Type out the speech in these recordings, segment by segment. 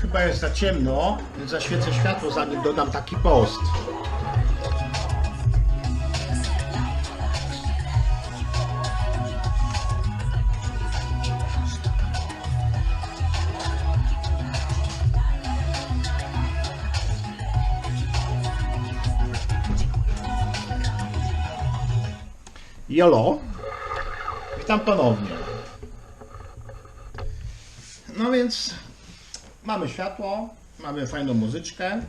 Chyba jest za ciemno, więc zaświecę światło, zanim dodam taki post. Jolo, witam ponownie. No więc mamy światło, mamy fajną muzyczkę.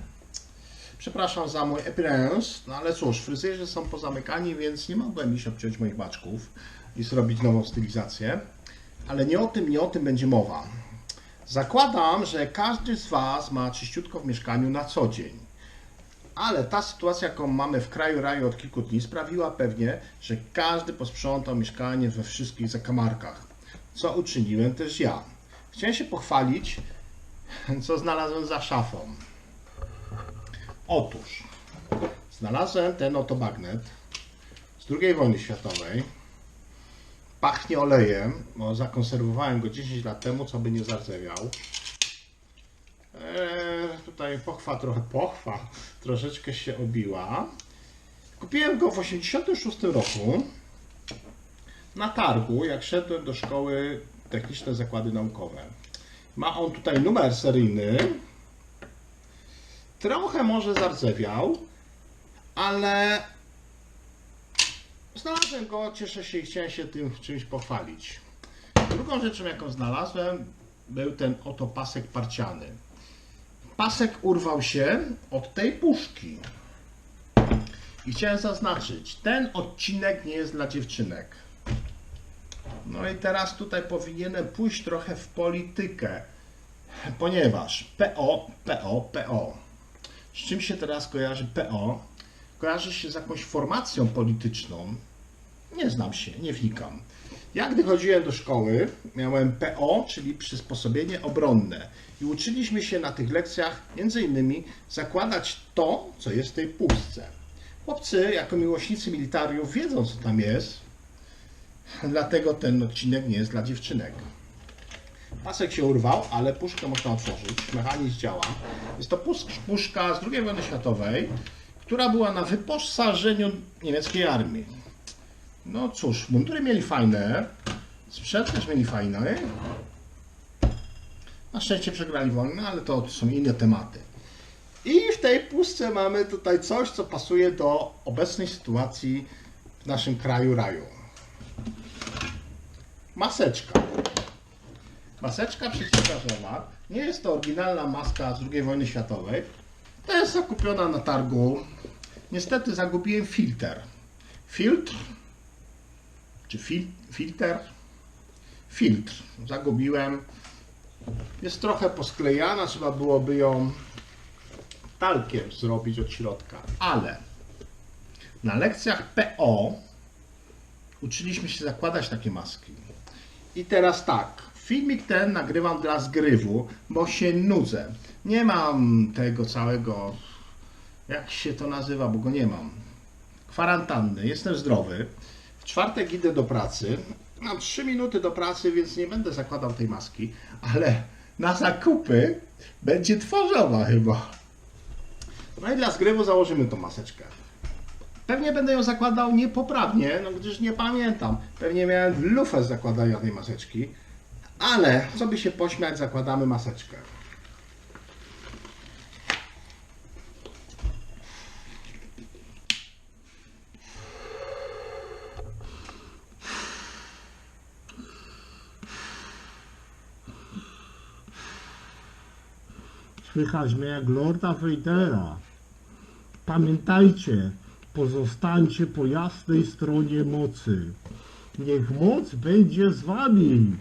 Przepraszam za mój appearance, no ale cóż, fryzjerzy są pozamykani, więc nie mogłem iść obciąć moich baczków i zrobić nową stylizację. Ale nie o tym, nie o tym będzie mowa. Zakładam, że każdy z Was ma czyściutko w mieszkaniu na co dzień. Ale ta sytuacja, jaką mamy w kraju raju od kilku dni, sprawiła pewnie, że każdy posprzątał mieszkanie we wszystkich zakamarkach. Co uczyniłem też ja. Chciałem się pochwalić, co znalazłem za szafą. Otóż, znalazłem ten oto bagnet z II wojny światowej. Pachnie olejem, bo zakonserwowałem go 10 lat temu, co by nie zardzewiał. Eee, tutaj pochwa trochę, pochwa troszeczkę się obiła. Kupiłem go w 86 roku na targu, jak szedłem do szkoły Techniczne Zakłady Naukowe. Ma on tutaj numer seryjny. Trochę może zardzewiał, ale znalazłem go, cieszę się i chciałem się tym czymś pochwalić. Drugą rzeczą, jaką znalazłem, był ten oto pasek parciany. Pasek urwał się od tej puszki. I chciałem zaznaczyć, ten odcinek nie jest dla dziewczynek. No i teraz tutaj powinienem pójść trochę w politykę, ponieważ PO, PO, PO. Z czym się teraz kojarzy PO? Kojarzy się z jakąś formacją polityczną. Nie znam się, nie wnikam. Ja gdy chodziłem do szkoły, miałem PO, czyli przysposobienie obronne. I uczyliśmy się na tych lekcjach między innymi zakładać to, co jest w tej puszce. Chłopcy, jako miłośnicy militariów, wiedzą, co tam jest, Dlatego ten odcinek nie jest dla dziewczynek. Pasek się urwał, ale puszkę można otworzyć. Mechanizm działa. Jest to pusz- puszka z II wojny światowej, która była na wyposażeniu niemieckiej armii. No cóż, mundury mieli fajne, sprzęt też mieli fajny. Na szczęście przegrali wojnę, ale to są inne tematy. I w tej puszce mamy tutaj coś, co pasuje do obecnej sytuacji w naszym kraju raju. Maseczka. Maseczka przeciwgazowa. Nie jest to oryginalna maska z II wojny światowej. To jest zakupiona na targu. Niestety zagubiłem filtr. Filtr? Czy fil filtr? Filtr. Zagubiłem. Jest trochę posklejana, trzeba byłoby ją talkiem zrobić od środka. Ale na lekcjach PO uczyliśmy się zakładać takie maski. I teraz tak, filmik ten nagrywam dla zgrywu, bo się nudzę. Nie mam tego całego, jak się to nazywa, bo go nie mam. Kwarantanny, jestem zdrowy. W czwartek idę do pracy. Mam 3 minuty do pracy, więc nie będę zakładał tej maski, ale na zakupy będzie twarzowa chyba. No i dla zgrywu założymy tą maseczkę. Pewnie będę ją zakładał niepoprawnie, no gdyż nie pamiętam. Pewnie miałem lufę z zakładania tej maseczki. Ale, co by się pośmiać, zakładamy maseczkę. Słychać mnie jak Lorda Vadera. Pamiętajcie, Pozostańcie po jasnej stronie mocy. Niech moc będzie z wami.